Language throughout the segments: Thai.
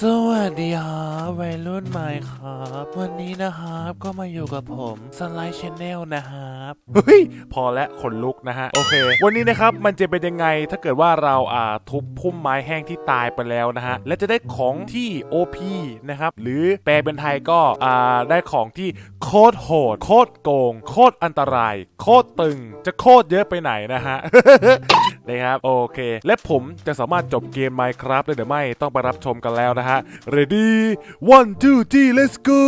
สวัสดีครับวัยรุ่นใหม่ครับ วันนี้นะครับก็มาอยู่กับผมสไลด์ชแนลนะครับเฮ้ยพอและขนลุกนะฮะโอเค วันนี้นะครับมันจะเป็นยังไงถ้าเกิดว่าเราอ่าทุบพุ่มไม้แห้งที่ตายไปแล้วนะฮะและจะได้ของที่ OP นะครับหรือแปลเป็นไทยก็อ่าได้ของที่โคตรโหดโคตรโกง โคตรอันตราย โคตรตึง จะโคตรเยอะไปไหนนะฮะ นะครับ โอเค และผมจะสามารถจบเกม Minecraft ได้หรือไม่ต้องไปรับชมกันแล้วนะฮะ Ready one two three let's go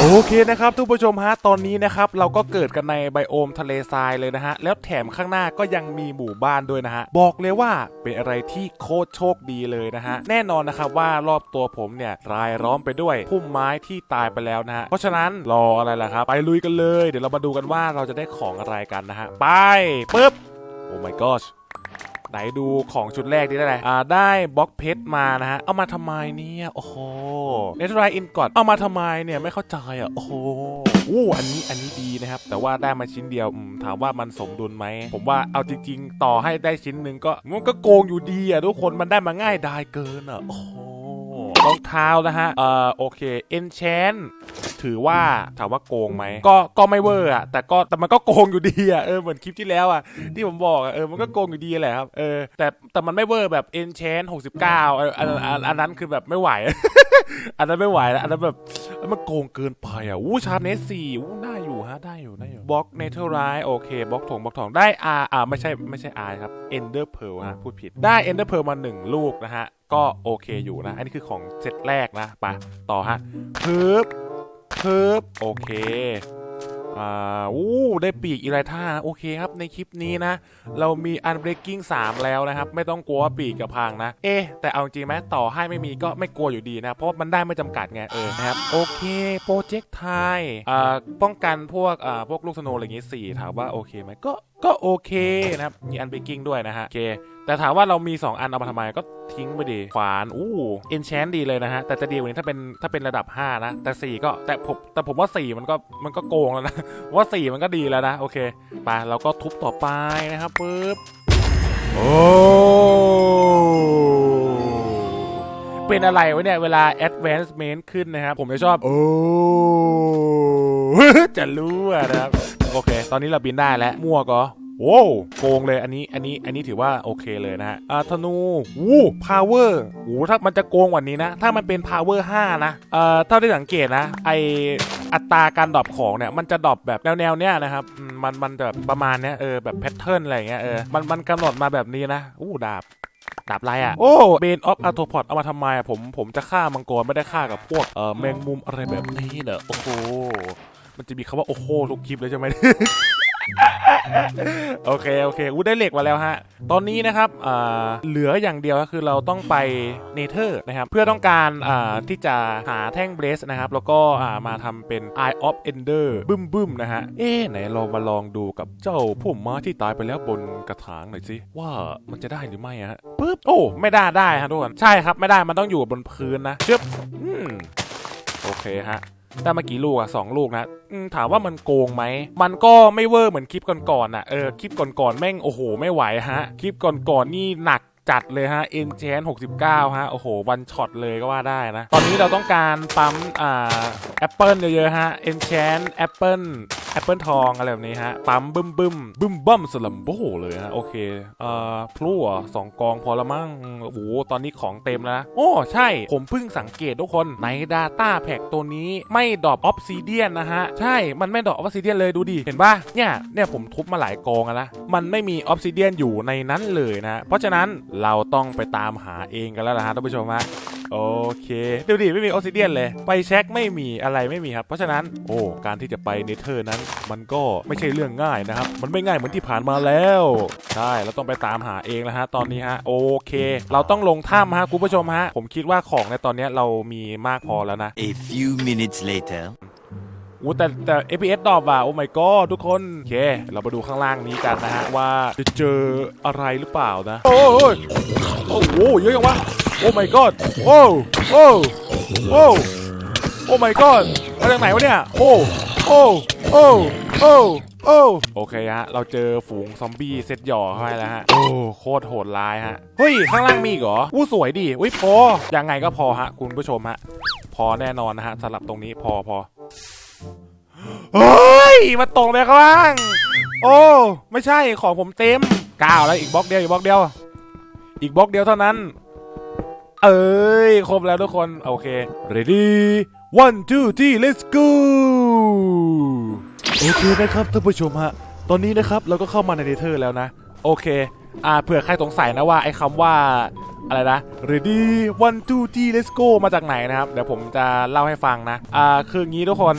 โอเคนะครับทุกผู้ชมฮะตอนนี้นะครับเราก็เกิดกันในไบโอมทะเลทรายเลยนะฮะแล้วแถมข้างหน้าก็ยังมีหมู่บ้านด้วยนะฮะบอกเลยว่าเป็นอะไรที่โคตรโชคดีเลยนะฮะแน่นอนนะครับว่ารอบตัวผมเนี่ยรายล้อมไปด้วยพุ่มไม้ที่ตายไปแล้วนะฮะเพราะฉะนั้นรออะไรล่ะครับไปลุยกันเลย เดี๋ยวเรามาดูกันว่าเราจะได้ของอะไรกันนะฮะไปปึ๊บโอ้ my gosh ไหนดูของชุดแรกนี่ได้เลยอ่าได้บล็อกเพชรมานะฮะ เอามาทำไมเนี่ย โอ้โหเนทไรอินกอดเอามาทำไมเนี่ยไม่เข้าใจอะ โอ้โหอู้อันนี้อันนี้ดีนะครับ แต่ว่าได้มาชิ้นเดียวอืมถามว่ามันสมดุลไหม ผมว่าเอาจริง ๆ ต่อให้ได้ชิ้นหนึ่งก็มันก็โกงอยู่ดีอะทุกคนมันได้มาง่ายดายเกินอะ โอ้โห รองเท้านะฮะ เอ่อ โอเค enchant ถือว่าถามว่าโกงไหม ก็ ก็ไม่เวอร์อะแต่ก็ แต่มันก็โกงอยู่ดีอะเออ เหมือนคลิปที่แล้วอะที่ผมบอกอะเออ มันก็โกงอยู่ดีแหละครับ เออ แต่ แต่มันไม่เวอร์แบบ enchant 69เอออันอันอันนั้นคือแบบไม่ไหว อันนั้นไม่ไหวแล้ว อันนั้นแบบ มันโกงเกินไปอะอู้ชาร์เนสสี่อู้ได้อยู่ฮะ ได้อยู่ ได้อยู่ บล็อกเนเธอร์ไรโอเค บล็อกถงบล็อกทองได้อาอ่า ไม่ใช่ ไม่ใช่อาครับ เอนเดอร์เพลฮะ พูดผิด ได้เอนเดอร์เพลมาหนึ่งลูกนะฮะก็โอเคอยู่นะ อันนี้คือของเซตแรกนะไปต่อฮะปึ๊บปึ๊บโอเคอ่าอู้ได้ปีกอีไรท่าโอเคครับในคลิปนี้นะ เรามี Unbreaking 3แล้วนะครับ ไม่ต้องกลัวว่าปีกกับพังนะ เอ๊แต่เอาจริงไหมต่อให้ไม่มีก็ไม่กลัวอยู่ดีนะ เพราะมันได้ไม่จำกัดไงเออนะครับ โอเคโปรเจกต์ไทยอ่าป้องกันพวกอ่าพวกลูกสโนอะไรอย่างงี้สี่ถามว่าโอเคไหมก็ก็โอเคนะครับ มี Unbreaking ด้วยนะฮะโอเค แต่ถามว่าเรามี 2 อันเอามาทำไมก็ทิ้งไปดีขวานอู้เอนแชนดีเลยนะฮะ แต่จะดีกว่านี้ถ้าเป็นถ้าเป็นระดับ 5 นะ แต่ 4 ก็แต่ผมแต่ผมว่า 4 มันก็มันก็โกงแล้วนะ ว่า 4 มันก็ดีแล้วนะ โอเคไปเราก็ทุบต่อไปนะครับปึ๊บโอ้เป็นอะไรวะเนี่ย เวลา advancement ขึ้นนะครับ ผมจะชอบ โอ้จะรู้อะนะครับ โอเค ตอนนี้เราบินได้แล้วมั่วก็ โว้วโกงเลยอันนี้อันนี้อันนี้ถือว่าโอเคเลยนะฮะอ่าธนูวู้ power โอ้ถ้ามันจะโกงกว่านี้นะ ถ้ามันเป็น power 5นะเอ่อเท่าที่สังเกตนะไออัตราการดรอปของเนี่ยมันจะดรอปแบบแนวๆเนี้ยนะครับมันมันแบบประมาณเนี้ยเออแบบแพทเทิร์นอะไรเงี้ยเออมันมันกำหนดมาแบบนี้นะอู้ดาบดาบไรอะ โอ้เบนออฟอาร์โทพอดเอามาทำไมอะผมผมจะฆ่ามังกรไม่ได้ฆ่ากับพวกเอ่อแมงมุมอะไรแบบนี้เนอะโอ้โหมันจะมีคำว่าโอ้โหทุกคลิปเลยใช่ไหม โอเค โอเคอู้ได้เหล็กมาแล้วฮะ ตอนนี้นะครับอ่าเหลืออย่างเดียวก็คือเราต้องไปเนเธอร์นะครับ เพื่อต้องการอ่าที่จะหาแท่งเบรสนะครับ แล้วก็อ่ามาทำเป็น Eye of Ender บึ้มบึ้มๆนะฮะ เอ๊ไหนเรามาลองดูกับเจ้าพุ่มม้าที่ตายไปแล้วบนกระถางหน่อยสิ ว่ามันจะได้หรือไม่อะฮะปึ๊บ โอ้ ไม่ได้ได้ฮะทุกคน ใช่ครับ ไม่ได้ มันต้องอยู่บนพื้นนะชึบอืมโอเคฮะ ได้มากี่ลูกอะสองลูกนะถามว่ามันโกงไหม มันก็ไม่เวอร์เหมือนคลิปก่อนๆน่ะเออคลิปก่อนๆแม่งโอ้โห ไม่ไหวฮะ คลิปก่อนๆนี่หนักจัดเลยฮะ e n c h a n 69 ฮะ โอ้โห วันช็อตเลยก็ว่าได้นะ ตอนนี้เราต้องการปั๊ม อ่าแอปเปิลเยอะๆ ฮะ e n c h a n แอปเปิล แอปเปิลทองอะไรแบบนี้ฮะ ปั๊มบึ้มบึ้มบึ้มบั้มสลัมโบเลยฮะ โอเค เอ่อพลุเหรอสองกองพอละมั้งโอ้โหตอนนี้ของเต็มแล้วนะโอ้ใช่ ผมเพิ่งสังเกตทุกคนใน Data Pack ตัวนี้ไม่ดรอปออฟซิเดียนนะฮะ ใช่ มันไม่ดรอปออฟซิเดียนเลยดูดิ เห็นปะเนี่ย เนี่ยผมทุบมาหลายกองแล้ว มันไม่มีออฟซิเดียนอยู่ในนั้นเลยนะ เพราะฉะนั้นเราต้องไปตามหาเองกันแล้วนะฮะท่านผู้ชมฮะ โอเคดูดิไม่มีออฟซิเดียนเลย ไปเช็คไม่มีอะไรไม่มีครับ เพราะฉะนั้นโอ้การที่จะไปเนเธอร์นั้น มันก็ไม่ใช่เรื่องง่ายนะครับ มันไม่ง่ายเหมือนที่ผ่านมาแล้วใช่เราต้องไปตามหาเองแล้วฮะตอนนี้ฮะโอเค เราต้องลงถ้ำฮะคุณผู้ชมฮะ ผมคิดว่าของในตอนนี้เรามีมากพอแล้วนะ A few minutes later. อู้แต่แต่ FPS ดรอปอะโอ้ my god ทุกคน โอเค เรามาดูข้างล่างนี้กันนะฮะ ว่าจะเจออะไรหรือเปล่านะ โอ้ยโอ้โหเยอะจังวะ โอ้ my god โอ้โอ้โอ้โอ้ my god มาจากไหนวะเนี่ย โอ้ โอ้ โอ้ โอ้ โอ้ โอเคฮะ เราเจอฝูงซอมบี้เซตหย่อเข้าไปแล้วฮะ โอ้ โคตรโหดร้ายฮะ เฮ้ย ข้างล่างมีอีกเหรออู้สวยดิอุ้ยพอ ยังไงก็พอฮะ คุณผู้ชมฮะ พอแน่นอนนะฮะสำหรับตรงนี้พอพอเฮ้ย มาตกไปข้างล่าง โอ้ ไม่ใช่ ของผมเต็มก้าวแล้วอีกบล็อกเดียว อีกบล็อกเดียว อีกบล็อกเดียวเท่านั้น เอ้ย ครบแล้วทุกคน โอเค ready one two three let's go โอเคนะครับท่านผู้ชมฮะ ตอนนี้นะครับเราก็เข้ามาในเนเธอร์แล้วนะ โอเค อ่าเผื่อใครสงสัยนะว่าไอ้คำว่าอะไรนะ ready one two three let's go มาจากไหนนะครับ เดี๋ยวผมจะเล่าให้ฟังนะ อ่า คืองี้ทุกคน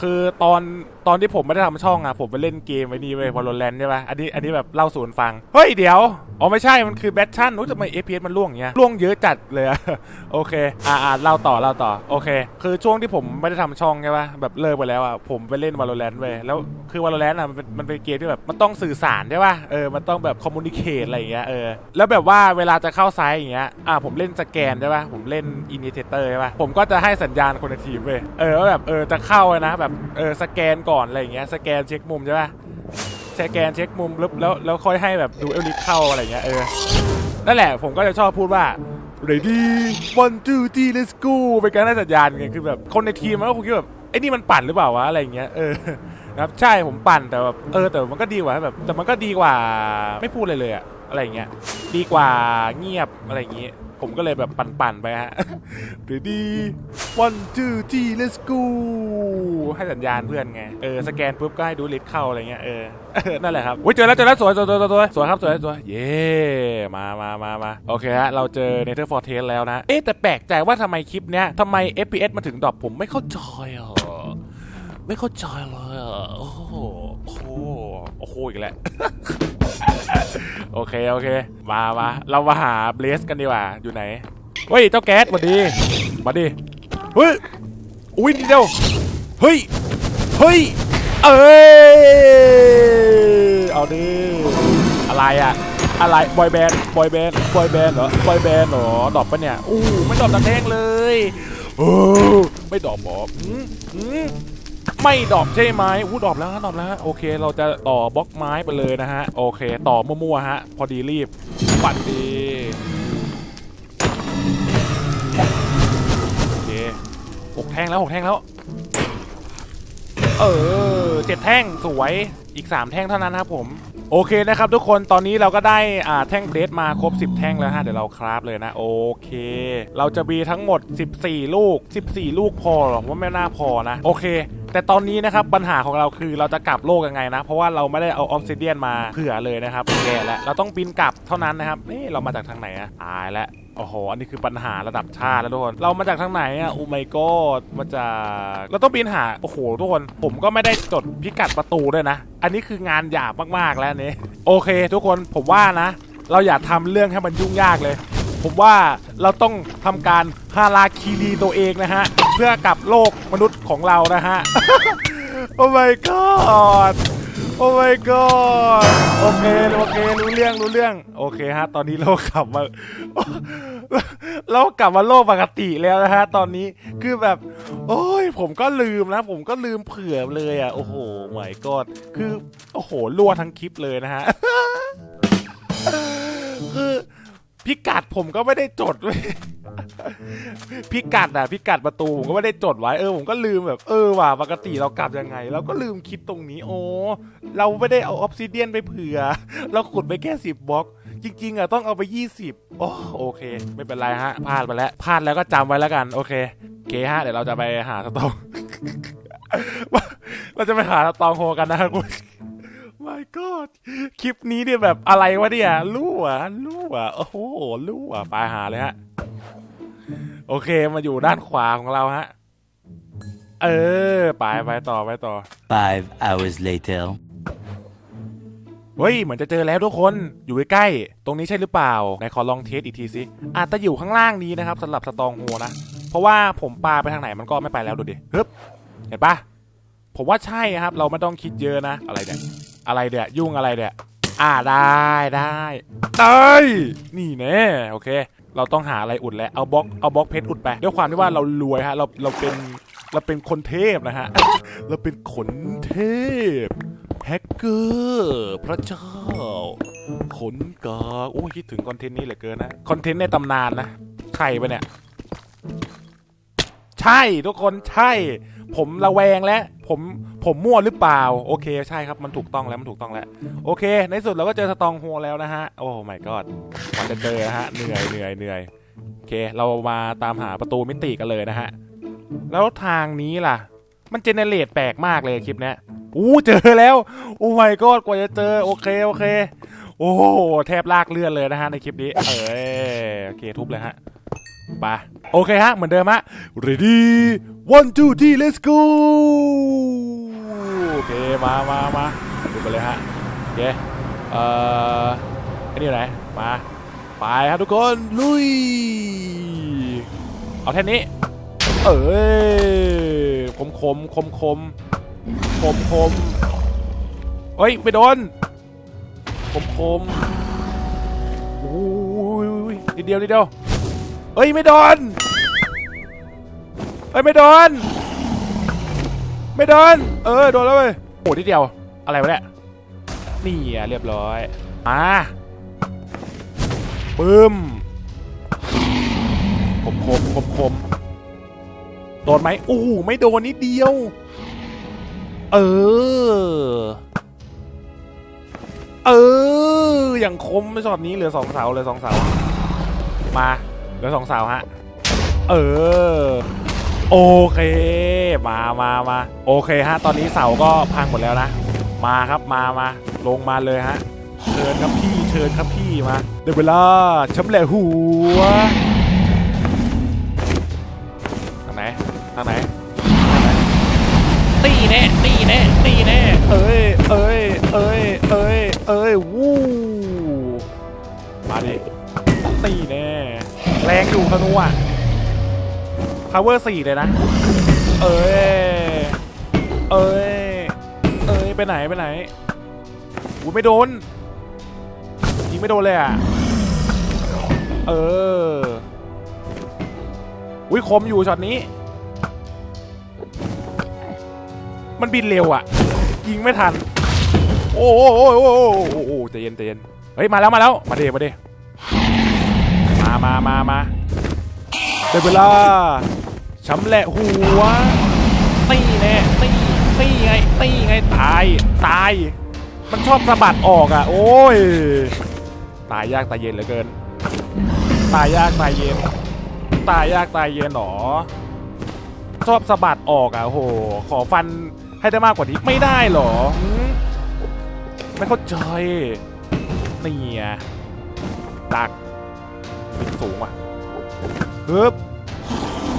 คือตอนตอนที่ผมไม่ได้ทำช่องอะผมไปเล่นเกมไว้นี่เว้ยวอลเลนใช่ปะอันนี้อันนี้แบบเล่าสู่กันฟัง เฮ้ยเดี๋ยว อ๋อไม่ใช่ มันคือแบทชั่นรู้ทำไม FPS มันล่วงเงี้ยล่วงเยอะจัดเลยอะโอเค อ่าอ่าเล่าต่อเล่าต่อโอเค คือช่วงที่ผมไม่ได้ทำช่องใช่ปะแบบเลิกไปแล้วอะผมไปเล่นวอลเลนเว้ยแล้วคือวอลเลนอะมันเป็นมันเป็นเกมที่แบบมันต้องสื่อสารใช่ปะเออมันต้องแบบคอมมูนิเคตอะไรอย่างเงี้ยเออแล้วแบบว่าเวลาจะเข้าไซต์อย่างเงี้ยอ่าผมเล่นสแกนใช่ปะผมเล่นอินิเทเตอร์ใช่ปะผมก็จะให้สัญญาณคนในทีมเว้ยเออว่าแบบเออจะเข้านะแบบเออสแกนกอนอะไรเงี้ยสแกนเช็คมุมใช่ป่ะสแกนเช็คมุมแล้วแล้วแล้วค่อยให้แบบดูเอลลิเข้าอะไรเงี้ยเออนั่นแหละผมก็จะชอบพูดว่า ready one two three let's go เป็นการให้สัญญาณไงคือแบบคนในทีมมันก็คงคิดแบบไอ้นี่มันปั่นหรือเปล่าวะอะไรเงี้ยเออครับใช่ผมปั่นแต่แบบเออแต่มันก็ดีกว่าแบบแต่มันก็ดีกว่าไม่พูดเลยเลยอะอะไรเงี้ยดีกว่าเงียบอะไรอย่างงี้ ผมก็เลยแบบปั่นๆไปฮะ ready one two three let's go ให้สัญญาณเพื่อนไง เออ สแกนปุ๊บก็ให้ดูลิสเข้าอะไรเงี้ย เออ นั่นแหละครับอุ้ยเจอแล้วเจอแล้วสวยสวยสวยสวยสวยครับสวยสวยเย้มามามามาโอเคฮะ เราเจอ Nether Fortress แล้วนะ เอ๊ะแต่แปลกใจว่าทำไมคลิปเนี้ยทำไม FPS มาถึงดรอปผมไม่เข้าใจอะไม่เข้าใจเลยอะโอ้โหโอ้โห โอ้โหอีกแล้วโอเคโอเค มามาเรามาหาเบลสกันดีกว่าอยู่ไหนเฮ้ยเจ้าแก๊สมาดีมาดีเฮ้ยอุ้ยนิดเดียวเฮ้ยเฮ้ยเอ้ยเอาดิอะไรอะอะไรบอยแบนด์บอยแบนด์บอยแบนด์เหรอบอยแบนด์เหรอดอปปะเนี่ยอู้ไม่ดอปตะแทงเลยโอ้ไม่ดอปหรอหืมหืม ไม่ดอปใช่ไหมอู้ดอปแล้วฮะดอปแล้วฮะโอเค เราจะต่อบล็อกไม้ไปเลยนะฮะ โอเค ต่อมั่วๆฮะ พอดีรีบปัดดีโอเคหกแท่งแล้วหกแท่งแล้ว เออเจ็ดแท่งสวยอีก 3 แท่งเท่านั้นครับผมโอเคนะครับทุกคนตอนนี้เราก็ได้อ่าแท่งเบสมาครบ 10 แท่งแล้วฮะเดี๋ยวเราคราฟเลยนะโอเค เราจะมีทั้งหมด 14 ลูก 14 ลูกพอหรอว่าไม่น่าพอนะโอเค แต่ตอนนี้นะครับปัญหาของเราคือเราจะกลับโลกยังไงนะ เพราะว่าเราไม่ได้เอาออฟซิเดียนมาเผื่อเลยนะครับแย่แล้วเราต้องบินกลับเท่านั้นนะครับเอ๊ะเรามาจากทางไหนอะตายแล้วโอ้โห อันนี้คือปัญหาระดับชาติแล้วทุกคน เรามาจากทางไหนอะโอ้ไม่ก็มาจาก เราต้องบินหา โอ้โห ทุกคน ผมก็ไม่ได้จดพิกัดประตูด้วยนะ อันนี้คืองานหยาบมากๆแล้วนี้โอเค ทุกคน ผมว่านะ เราอย่าทำเรื่องให้มันยุ่งยากเลย ผมว่าเราต้องทำการฮาราคีรีตัวเองนะฮะ เพื่อกลับโลกมนุษย์ของเรานะฮะ โอ้ my god โอ้ my god โอเค โอเค รู้เรื่อง รู้เรื่อง โอเคฮะ ตอนนี้เรากลับมา เรากลับมาโลกปกติแล้วนะฮะ ตอนนี้ คือแบบ โอ้ย ผมก็ลืมนะ ผมก็ลืมเผื่อเลยอะ โอ้โห my god คือ โอ้โห รั่วทั้งคลิปเลยนะฮะ คือ พิกัดผมก็ไม่ได้จดไว้พิกัดอะพิกัดประตูผมก็ไม่ได้จดไว้เออผมก็ลืมแบบ เออว่ะปกติเรากลับยังไง เราก็ลืมคิดตรงนี้ โอ้เราไม่ได้เอาออฟซิเดียนไปเผื่อ เราขุดไปแค่สิบบล็อก จริง ๆอะต้องเอาไป 20โอ้โอเค ไม่เป็นไรฮะพลาดไปแล้วพลาดแล้วก็จำไว้แล้วกัน โอเคโอเคฮะเดี๋ยวเราจะไปหาสตองเราจะไปหาสตองโฮกันนะครับคุณ my god คลิปนี้เนี่ยแบบอะไรวะเนี่ยรั่วรั่วโอ้โหรั่วไปหาเลยฮะ โอเคมาอยู่ด้านขวาของเราฮะ เออ ไปไปต่อไปต่อ Five hours later. เฮ้ย เหมือนจะเจอแล้วทุกคน อยู่ใกล้ๆ ตรงนี้ใช่หรือเปล่า ไหนขอลองเทสอีกทีสิ อาจจะอยู่ข้างล่างนี้นะครับสำหรับสตองโฮนะ เพราะว่าผมปาไปทางไหนมันก็ไม่ไปแล้วดูดิ ฮึบ เห็นปะผมว่าใช่ครับ เราไม่ต้องคิดเยอะนะ อะไรเนี่ย อะไรเนี่ยยุ่งอะไรเนี่ยอ่าได้ได้ได้นี่แน่โอเค เราต้องหาอะไรอุดแล้วเอาบล็อกเอาบล็อกเพชรอุดไปด้วยความที่ว่าเรารวยฮะเราเราเป็นเราเป็นคนเทพนะฮะเราเป็นขนเทพแฮกเกอร์พระเจ้า ขนกาโอ้ยคิดถึงคอนเทนต์นี้เหลือเกินนะ คอนเทนต์ในตำนานนะ ใครไปเนี่ย ใช่ทุกคนใช่ ผมระแวงแล้วผมผมมั่วหรือเปล่า โอเค ใช่ครับมันถูกต้องแล้วมันถูกต้องแล้ว โอเค ในสุดเราก็เจอสตองโฮแล้วนะฮะ โอ้ my god กว่าจะเจอนะฮะเหนื่อยเหนื่อยเหนื่อยโอเค เรามาตามหาประตูมิติกันเลยนะฮะ แล้วทางนี้ล่ะ มันเจเนเรตแปลกมากเลยคลิปเนี้ยอู้เจอแล้ว โอ้ my god กว่าจะเจอโอเคโอเค โอ้แทบลากเลือนเลยนะฮะในคลิปนี้ เออโอเคทุบเลยฮะ ไปโอเคฮะ เหมือนเดิมฮะ ready one two three let's go โอเค มามามาดูไปเลยฮะโอเคเอ่อไอ้นี่อยู่ไหน มา ไปครับทุกคน ลุย เอาแค่นี้ เอ้ยคมคมคมคมคมคมเฮ้ย ไปโดนคมคมโอ้ยนิดเดียวนิดเดียว เอ้ยไม่โดนเอ้ยไม่โดน ไม่โดน เออโดนแล้วเว้ยโอ้นิดเดียว อะไรวะเนี่ยนี่อะเรียบร้อยมาปึ้มคมคมคมคมโดนไหมโอ้ไม่โดนนิดเดียว เออ เออ อย่างคมช็อตนี้เหลือสองเสาเหลือสองเสามา เหลือสองเสาฮะ เออ โอเค มามามาโอเคฮะ ตอนนี้เสาก็พังหมดแล้วนะ มาครับมามาลงมาเลยฮะ เชิญครับพี่ เชิญครับพี่มาเดี๋ยวเวลาช้ำแหละหัวทางไหนทางไหน ทางไหน ตีแน่ตีแน่ตีแน่ เอ้ย เอ้ย เอ้ย เอ้ย เอ้ย วู้ มาดิตีแน่ แรงอยู่ธนูอะ power 4เลยนะ เอ้ย เอ้ย เอ้ย ไปไหนไปไหนอุ้ยไม่โดน ยิงไม่โดนเลยอะ เออ อุ้ยคมอยู่ช็อตนี้ มันบินเร็วอะ ยิงไม่ทัน โอ้โหโอ้โหโอ้โหโอ้โหใจเย็นใจเย็นเฮ้ย มาแล้วมาแล้ว มาเดมาเด มามามามาได้เวลาช้ำแหละหัวตีแน่ตีตีไงตีไงตายตาย มันชอบสะบัดออกอะ โอ้ย ตายยากตายเย็นเหลือเกิน ตายยากตายเย็น ตายยากตายเย็นหรอชอบสะบัดออกอะโอ้โหขอฟันให้ได้มากกว่านี้ไม่ได้หรอหืมไม่เข้าใจนี่ไงดัก บินสูงว่ะฮึบ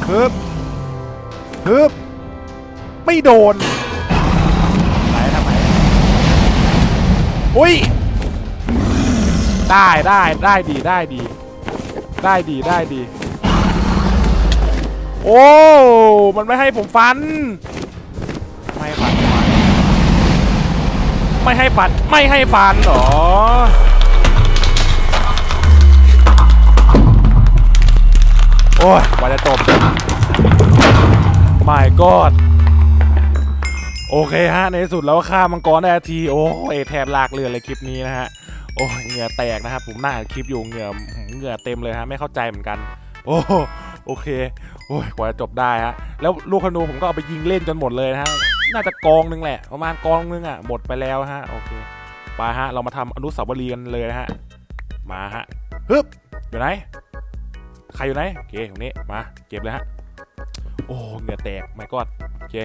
ฮึบฮึบไม่โดนไหนทำไมอุ้ย ได้ได้ได้ดีได้ดี ได้ดีได้ดี โอ้ มันไม่ให้ผมฟัน ไม่ให้ฟัน ไม่ให้ฟัน ไม่ให้ฟันเหรอ โอ้ยกว่าจะจบ my god โอเคฮะ ในที่สุดแล้วฆ่ามังกรได้ที โอ้ยแทบลากเรือเลยคลิปนี้นะฮะ โอ้ยเหงื่อแตกนะครับผมหน้าคลิปอยู่เหงื่อเหงื่อเต็มเลยฮะ ไม่เข้าใจเหมือนกัน โอ้โอเค โอ้ยกว่าจะจบได้ฮะ แล้วลูกธนูผมก็เอาไปยิงเล่นจนหมดเลยนะฮะ น่าจะกองนึงแหละ ประมาณกองนึงอะ หมดไปแล้วฮะ โอเคไปฮะ เรามาทำอนุสาวรีย์กันเลยนะฮะ มาฮะ ฮึบอยู่ไหน รอยู่ไหนโอเคตรงนี้มาเก็บเลยฮะโอ้เหงื่อแตกไม่กอดโอเค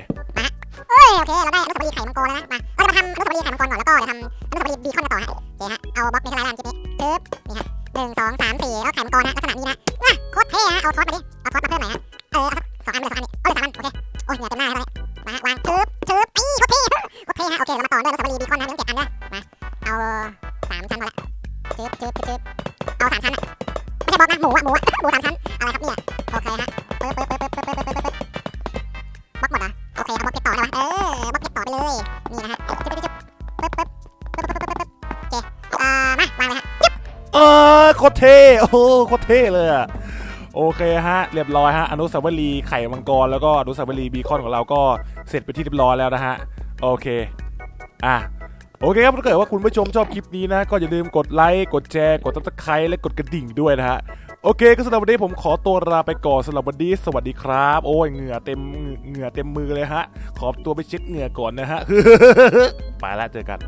เอ้ยโอเคเราได้อนุสาวรีย์ไข่มังกรแล้วนะมาเราจะมาทำอนุสาวรีย์ไข่มังกรก่อนแล้วก็เดี๋ยวทำอนุสาวรีย์บีคอนกันต่อฮะโอเคฮะเอาบล็อกในสไลด์ด้านคลิปนี้ปึ๊บนี่ฮะหนึ่งสองสามสี่แล้วไข่มังกรนะลักษณะนี้นะว้าโคตรเท่ฮะเอาทอสมาดิเอาทอสมาเพิ่มหน่อยฮะเออเอาสักสองอันเลยสองอันนี้เอาเลยสามอันโอเคโอ้ยเหงื่อเต็มหน้าแล้ว อโคตรเท่โอ้โคตรเท่เลยอะโอเคฮะ เรียบร้อยฮะ อนุสาวรีย์ไข่มังกร แล้วก็อนุสาวรีย์บีคอนของเราก็เสร็จไปที่เรียบร้อยแล้วนะฮะ โอเค อะโอเคครับถ้าเกิดว่าคุณผู้ชมชอบคลิปนี้นะ ก็อย่าลืมกดไลค์กดแชร์กดติดตามและกดกระดิ่งด้วยนะฮะ โอเค ก็สำหรับวันนี้ผมขอตัวลาไปก่อนสำหรับวันนี้สวัสดีครับ โอ้ยเหงื่อเต็มเหงื่อเต็มมือเลยฮะ ขอตัวไปเช็ดเหงื่อก่อนนะฮะไปละเจอกัน